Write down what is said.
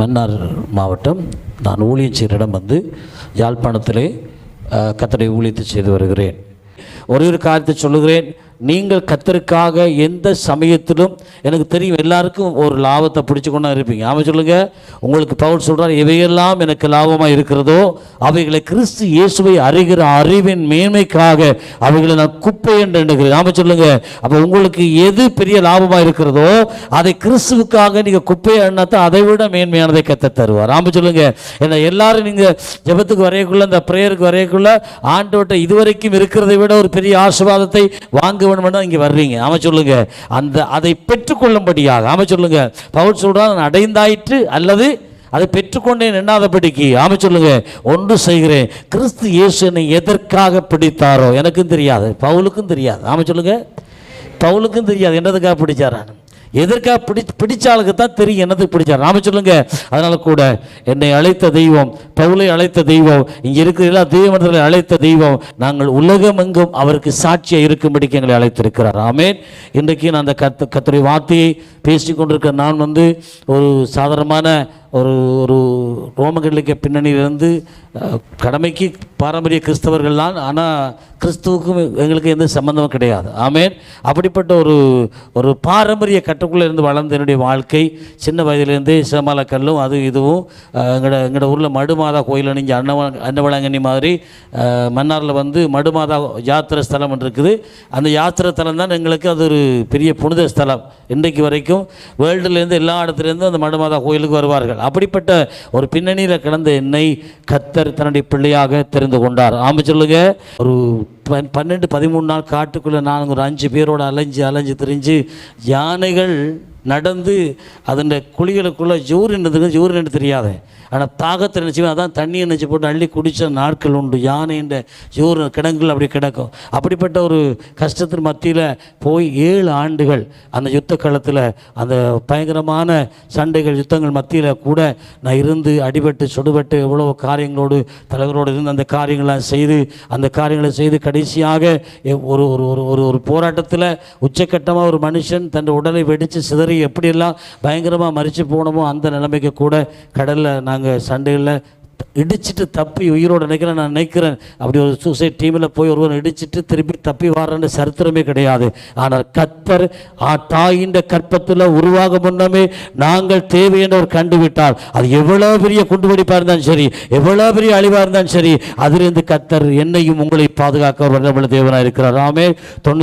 மன்னார் மாவட்டம். நான் ஊழியம் செய்கிற இடம் வந்து யாழ்ப்பாணத்திலே கத்தடை ஊழியத்தை செய்து வருகிறேன். ஒரே ஒரு காரியத்தை சொல்லுகிறேன். நீங்கள் கத்தருக்காக எந்த சமயத்திலும் எனக்கு தெரியும் எல்லாருக்கும் ஒரு லாபத்தை பிடிச்சி கொண்டா இருப்பீங்க. ஆமாம் சொல்லுங்கள் உங்களுக்கு பவுல் சொல்கிறார் இவையெல்லாம் எனக்கு லாபமாக இருக்கிறதோ அவைகளை கிறிஸ்து இயேசுவை அறிகிற அறிவின் மேன்மைக்காக அவைகளை நான் குப்பை என்று எண்ணுகிறேன். ஆமாம் சொல்லுங்கள் அப்போ உங்களுக்கு எது பெரிய லாபமாக இருக்கிறதோ அதை கிறிஸ்துவுக்காக நீங்கள் குப்பையை எண்ணாத்தான் அதை விட மேன்மையானதை கத்த தருவார். ஆமாம் சொல்லுங்கள் ஏன்னா எல்லாரும் நீங்கள் ஜெபத்துக்கு வரையக்குள்ள இந்த ப்ரேயருக்கு வரையக்குள்ள ஆண்டவர்கிட்ட இதுவரைக்கும் இருக்கிறதை விட ஒரு பெரிய ஆசீர்வாதத்தை வாங்க வேணும்னா இங்கே வர்றீங்க. ஆமாம் சொல்லுங்க. அந்த அதை பெற்றுக்கொள்ளும்படியாக ஆமாம் சொல்லுங்க. பவுல் சொல்கிறான் நான் அடைந்தாயிற்று அல்லது அதை பெற்றுக்கொண்டேன் எண்ணாதபடிக்கு. ஆமாம் சொல்லுங்க. ஒன்று செய்கிறேன். கிறிஸ்து இயேசு என்னை எதற்காக பிடித்தாரோ? எனக்கும் தெரியாது. பவுலுக்கும் தெரியாது. ஆமாம் சொல்லுங்க. பவுலுக்கும் தெரியாது. என்னதுக்காக பிடிச்சாரான்னு எதற்காக பிடி பிடிச்சாளுக்கு தான் தெரியும் என்னதுக்கு பிடிச்சார் நாம சொல்லுங்க. அதனால கூட என்னை அழைத்த தெய்வம் பவுலை அழைத்த தெய்வம் இங்கே இருக்கிற எல்லா தெய்வங்களை அழைத்த தெய்வம் நாங்கள் உலகம் எங்கும் அவருக்கு சாட்சியாக இருக்கும்படிக்கு எங்களை அழைத்திருக்கிறார். ஆமேன். இன்றைக்கு நான் அந்த கத்து கத்துரை வார்த்தையை பேசி கொண்டிருக்க நான் வந்து ஒரு சாதாரணமான ஒரு ஒரு ரோமகலிக்க பின்னணியிலிருந்து கடமைக்கு பாரம்பரிய கிறிஸ்தவர்கள் தான் ஆனால் கிறிஸ்துவுக்கும் எங்களுக்கு எந்த சம்பந்தமும் கிடையாது. ஆமேன். அப்படிப்பட்ட ஒரு ஒரு பாரம்பரிய கட்டுக்குள்ளே இருந்து வளர்ந்த என்னுடைய வாழ்க்கை சின்ன வயதிலேருந்தே கல்லும் அது இதுவும் எங்களோட எங்களோட ஊரில் மடுமாதா கோயில் அணிஞ்ச அன்னவ அன்னவளங்கனி மாதிரி மன்னாரில் வந்து மடுமாதா யாத்திரை ஸ்தலம் இருக்குது. அந்த யாத்திரை ஸ்தலம் தான் எங்களுக்கு அது ஒரு பெரிய புனித ஸ்தலம். இன்றைக்கு வரைக்கும் வேர்ல்டுலேருந்து எல்லா இடத்துலேருந்து அந்த மடுமாதா கோயிலுக்கு வருவார்கள். அப்படிப்பட்ட ஒரு பின்னணி பின்னணியில் கிடந்த என்னை கத்தர் தன்னுடைய பிள்ளையாக தெரிந்து கொண்டார். ஆமாம் சொல்லுங்க ஒரு பன்னெண்டு பதிமூணு நாள் காட்டுக்குள்ளே நான் ஒரு அஞ்சு பேரோட அலைஞ்சு அலைஞ்சு திரிஞ்சு யானைகள் நடந்து அதன் குழிகளுக்குள்ளே ஜூரின் ஜூர் ஜூரின் தெரியாது. ஆனால் தாகத்தை நினச்சி அதான் தண்ணியை நினச்சி போட்டு அள்ளி குடித்த நாட்கள் உண்டு. யானைன்ற ஜோர் கிடங்குகள் அப்படி கிடக்கும். அப்படிப்பட்ட ஒரு கஷ்டத்தின் மத்தியில் போய் ஏழு ஆண்டுகள் அந்த யுத்த காலத்தில் அந்த பயங்கரமான சண்டைகள் யுத்தங்கள் மத்தியில் கூட நான் இருந்து அடிபட்டு சுடுபட்டு எவ்வளோ காரியங்களோடு தலைவரோடு இருந்து அந்த காரியங்கள்லாம் செய்து அந்த காரியங்களை செய்து கடைசியாக எ- ஒரு ஒரு ஒரு ஒரு ஒரு போராட்டத்தில் உச்சக்கட்டமாக ஒரு மனுஷன் தன் உடலை வெடித்து சிதறி எப்படியெல்லாம் பயங்கரமாக மறித்து போனோமோ அந்த நிலைமைக்கு கூட கடலில் நான் நாங்கள் சண்டைகளில் இடிச்சிட்டு தப்பி உயிரோடு நினைக்கிறேன் நான் நினைக்கிறேன் அப்படி ஒரு சூசைட் டீமில் போய் ஒருவன் இடிச்சிட்டு திருப்பி தப்பி வாரன்னு சரித்திரமே கிடையாது. ஆனால் கத்தர் ஆ தாயின் கற்பத்தில் உருவாக முன்னமே நாங்கள் தேவை என்று கண்டுவிட்டார். அது எவ்வளோ பெரிய குண்டுவெடிப்பாக இருந்தாலும் சரி எவ்வளோ பெரிய அழிவாக இருந்தாலும் சரி அதிலிருந்து கத்தர் என்னையும் உங்களை பாதுகாக்க ஒரு வல்லமையுள்ள தேவனாக இருக்கிறார். ஆமே தொண்ணூறு